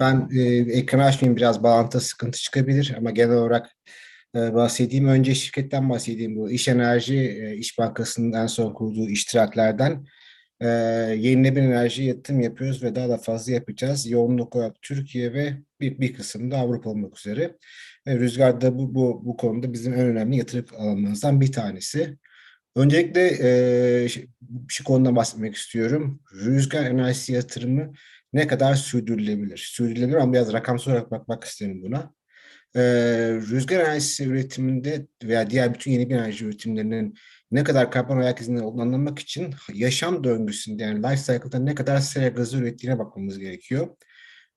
Ben e, ekranı açmayayım biraz bağlantı sıkıntı çıkabilir ama genel olarak e, bahsedeyim. Önce şirketten bahsedeyim. Bu İş Enerji, e, İş Bankası'nın en son kurduğu iştiraklerden e, yenilenebilir enerji yatırım yapıyoruz ve daha da fazla yapacağız. Yoğunluk olarak Türkiye ve bir, bir kısım da Avrupa olmak üzere. E, Rüzgar da bu, bu, bu konuda bizim en önemli yatırım alanlarımızdan bir tanesi. Öncelikle e, şu konuda bahsetmek istiyorum. Rüzgar enerjisi yatırımı ne kadar sürdürülebilir? Sürdürülebilir ama biraz rakamsal olarak bakmak isterim buna. Ee, rüzgar enerjisi üretiminde veya diğer bütün yeni bir enerji üretimlerinin ne kadar karbon ayak izini olduğunu anlamak için yaşam döngüsünde yani life cycle'da ne kadar sera gazı ürettiğine bakmamız gerekiyor.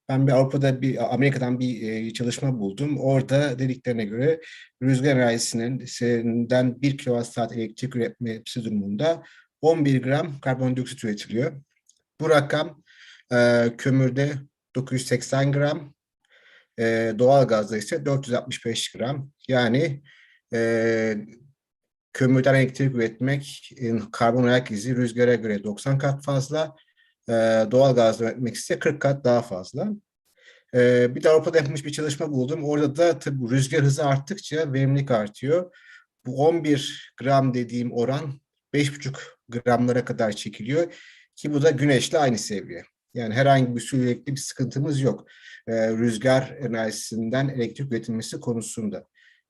Ben bir Avrupa'da bir Amerika'dan bir e, çalışma buldum. Orada dediklerine göre rüzgar enerjisinin senden 1 kWh elektrik üretmesi durumunda 11 gram karbondioksit üretiliyor. Bu rakam e, kömürde 980 gram, e, doğal gazda ise 465 gram. Yani e, kömürden elektrik üretmek e, karbon ayak izi rüzgara göre 90 kat fazla, doğal gazda üretmek ise 40 kat daha fazla. E, bir de Avrupa'da yapılmış bir çalışma buldum. Orada da tabii rüzgar hızı arttıkça verimlilik artıyor. Bu 11 gram dediğim oran 5,5 gramlara kadar çekiliyor ki bu da güneşle aynı seviye. Yani herhangi bir sürekli bir sıkıntımız yok. Ee, rüzgar enerjisinden elektrik üretilmesi konusunda.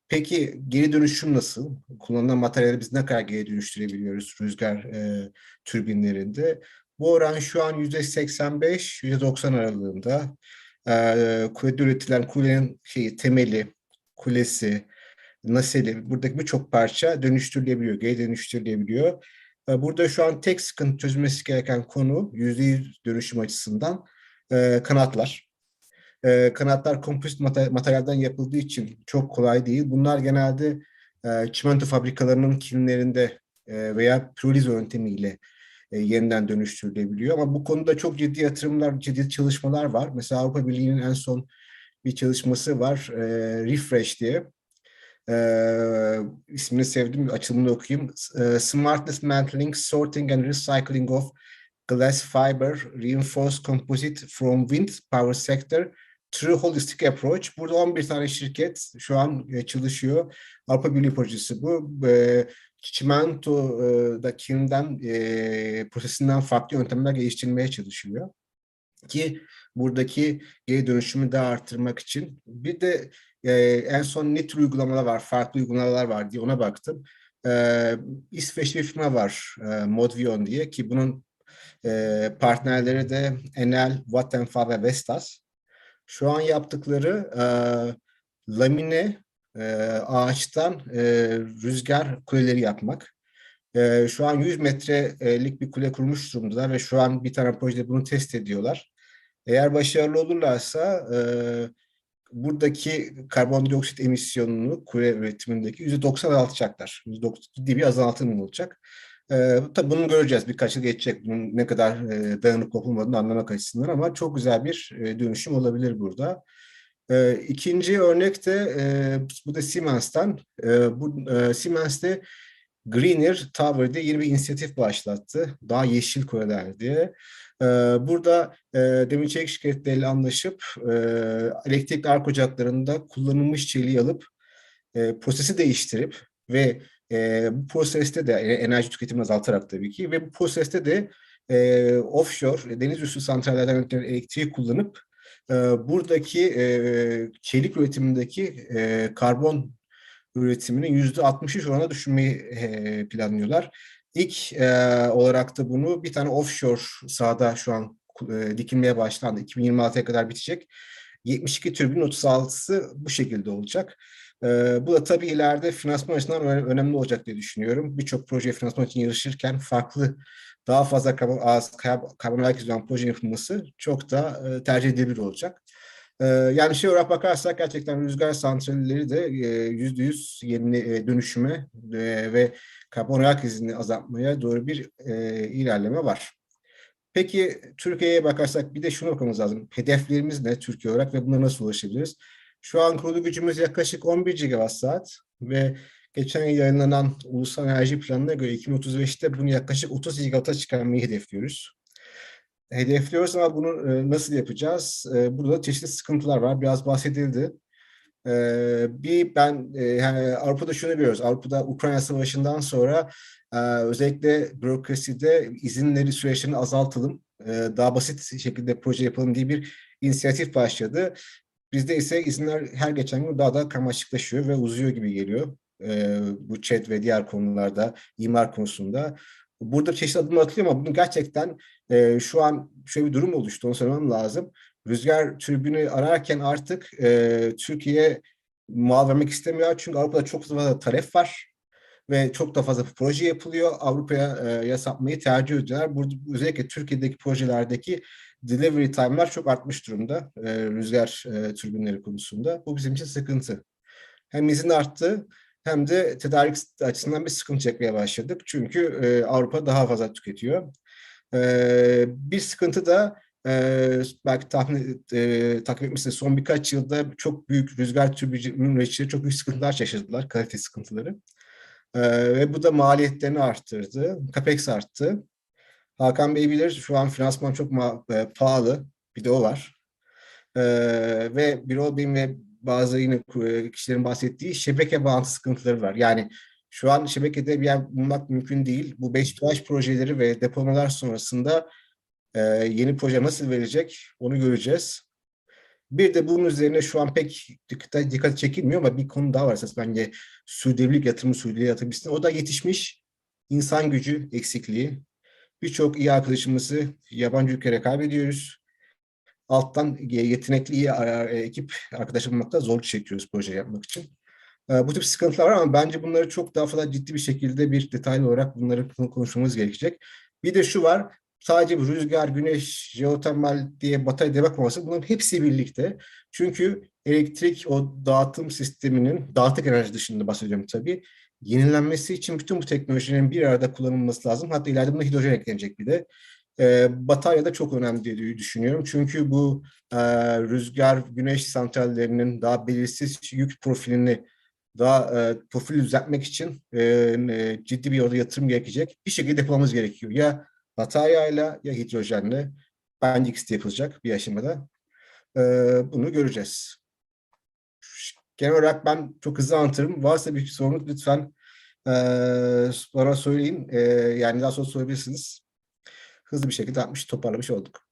Peki geri dönüşüm nasıl? Kullanılan materyali biz ne kadar geri dönüştürebiliyoruz rüzgar e, türbinlerinde? Bu oran şu an yüzde 85, yüzde 90 aralığında. Ee, kulede üretilen kulenin şeyi, temeli, kulesi, naseli, buradaki birçok parça dönüştürülebiliyor, geri dönüştürülebiliyor. Ee, Burada şu an tek sıkıntı çözülmesi gereken konu yüzde yüz dönüşüm açısından e, kanatlar. E, kanatlar kompozit mate- materyalden yapıldığı için çok kolay değil. Bunlar genelde e, çimento fabrikalarının kilimlerinde e, veya pirolize yöntemiyle e, yeniden dönüştürülebiliyor. Ama bu konuda çok ciddi yatırımlar, ciddi çalışmalar var. Mesela Avrupa Birliği'nin en son bir çalışması var, e, Refresh diye. Ee, ismini sevdim, açılımını okuyayım. Ee, Smart Dismantling, Sorting and Recycling of Glass Fiber Reinforced Composite from Wind Power Sector True Holistic Approach. Burada 11 tane şirket şu an e, çalışıyor. Avrupa Birliği projesi bu. E, çimento e, prosesinden farklı yöntemler geliştirilmeye çalışılıyor. Ki buradaki geri dönüşümü daha arttırmak için. Bir de e, en son ne tür uygulamalar var, farklı uygulamalar var diye ona baktım. E, İsveçli bir firma var, e, Modvion diye ki bunun e, partnerleri de Enel, Vattenfall ve Vestas. Şu an yaptıkları e, lamine e, ağaçtan e, rüzgar kuleleri yapmak. E, şu an 100 metrelik bir kule kurmuş durumdalar ve şu an bir tane projede bunu test ediyorlar. Eğer başarılı olurlarsa e, buradaki karbondioksit emisyonunu kule üretimindeki yüzde doksan azaltacaklar. Yüzde ciddi bir azaltım olacak. Ee, tabii bunu göreceğiz. Birkaç yıl geçecek. Bunun ne kadar e, dayanıklı olmadığını anlamak açısından ama çok güzel bir e, dönüşüm olabilir burada. E, ikinci örnek de e, bu da Siemens'ten. E, bu e, Siemens'te Greener Tower diye yeni bir inisiyatif başlattı. Daha yeşil kuleler diye. Ee, Burada e, demir çelik şirketleriyle anlaşıp e, elektrikli ark ocaklarında kullanılmış çeliği alıp e, prosesi değiştirip ve bu proseste de enerji tüketimini azaltarak tabii ki ve bu proseste de offshore deniz üstü santrallerden üretilen elektriği kullanıp buradaki e, çelik üretimindeki e, karbon üretiminin yüzde 63 oranına düşürmeyi e, planlıyorlar. İlk e, olarak da bunu bir tane offshore sahada şu an dikilmeye başlandı. 2026'ya kadar bitecek. 72 türbinin 36'sı bu şekilde olacak. E, bu da tabii ileride finansman açısından öne- önemli olacak diye düşünüyorum. Birçok proje finansman için yarışırken farklı daha fazla karbon, az kar- karbon ayak izi olan proje yapılması çok da e, tercih edilebilir olacak. E, yani şey olarak bakarsak gerçekten rüzgar santralleri de e, yüzde yüz yeni e, dönüşüme e, ve karbon ayak izini azaltmaya doğru bir e, ilerleme var. Peki Türkiye'ye bakarsak bir de şuna bakmamız lazım. Hedeflerimiz ne Türkiye olarak ve buna nasıl ulaşabiliriz? Şu an kurulu gücümüz yaklaşık 11 gigawatt saat ve geçen yıl yayınlanan Ulusal Enerji Planı'na göre 2035'te bunu yaklaşık 30 gigawatt'a çıkarmayı hedefliyoruz. hedefliyoruz ama bunu e, nasıl yapacağız? E, burada çeşitli sıkıntılar var. Biraz bahsedildi. E, bir ben yani Avrupa'da şunu görüyoruz. Avrupa'da Ukrayna Savaşı'ndan sonra özellikle bürokraside izinleri süreçlerini azaltalım. Daha basit şekilde proje yapalım diye bir inisiyatif başladı. Bizde ise izinler her geçen gün daha da karmaşıklaşıyor ve uzuyor gibi geliyor. E, bu chat ve diğer konularda, imar konusunda. Burada çeşitli adımlar atılıyor ama bunu gerçekten e, şu an şöyle bir durum oluştu, onu söylemem lazım. Rüzgar türbünü ararken artık e, Türkiye mal vermek istemiyor. Çünkü Avrupa'da çok fazla talep var ve çok da fazla proje yapılıyor. Avrupa'ya e, yasapmayı tercih ediyorlar. Burada özellikle Türkiye'deki projelerdeki delivery time'lar çok artmış durumda e, rüzgar e, türbinleri konusunda. Bu bizim için sıkıntı. Hem izin arttı hem de tedarik açısından bir sıkıntı çekmeye başladık. Çünkü e, Avrupa daha fazla tüketiyor. E, bir sıkıntı da e, belki tahmin e, takip etmişsiniz son birkaç yılda çok büyük rüzgar türbinin üreticileri çok büyük sıkıntılar yaşadılar, kalite sıkıntıları. E, ve bu da maliyetlerini arttırdı, capex arttı. Hakan Bey bilir şu an finansman çok e, pahalı, bir de o var. E, ve Birol Bey'in ve bazı yine e, kişilerin bahsettiği şebeke bağımsız sıkıntıları var. Yani şu an şebekede bir yer bulmak mümkün değil. Bu 5 PH projeleri ve depolamalar sonrasında e, yeni proje nasıl verecek onu göreceğiz. Bir de bunun üzerine şu an pek dikkat, dikkat çekilmiyor ama bir konu daha var esas bence sürdürülebilirlik yatırımı sürdürülebilir yatırım O da yetişmiş insan gücü eksikliği. Birçok iyi arkadaşımızı yabancı ülkelere kaybediyoruz. Alttan yetenekli iyi ekip arkadaş bulmakta zorluk çekiyoruz proje yapmak için. Bu tip sıkıntılar var ama bence bunları çok daha fazla ciddi bir şekilde bir detaylı olarak bunları konuşmamız gerekecek. Bir de şu var, sadece rüzgar, güneş, jeotermal diye batarya demek olması bunların hepsi birlikte. Çünkü elektrik o dağıtım sisteminin, dağıtık enerji dışında bahsediyorum tabii, yenilenmesi için bütün bu teknolojilerin bir arada kullanılması lazım. Hatta ileride buna hidrojen eklenecek bir de. E, batarya da çok önemli diye düşünüyorum. Çünkü bu e, rüzgar, güneş santrallerinin daha belirsiz yük profilini daha e, profil düzeltmek için e, e, ciddi bir orada yatırım gerekecek. Bir şekilde depolamamız gerekiyor. Ya bataryayla ya hidrojenle. Bence ikisi yapılacak bir aşamada. E, bunu göreceğiz. Genel olarak ben çok hızlı anlatırım. Varsa bir sorunuz lütfen e, bana söyleyin. E, yani daha sonra sorabilirsiniz. Hızlı bir şekilde atmış, toparlamış olduk.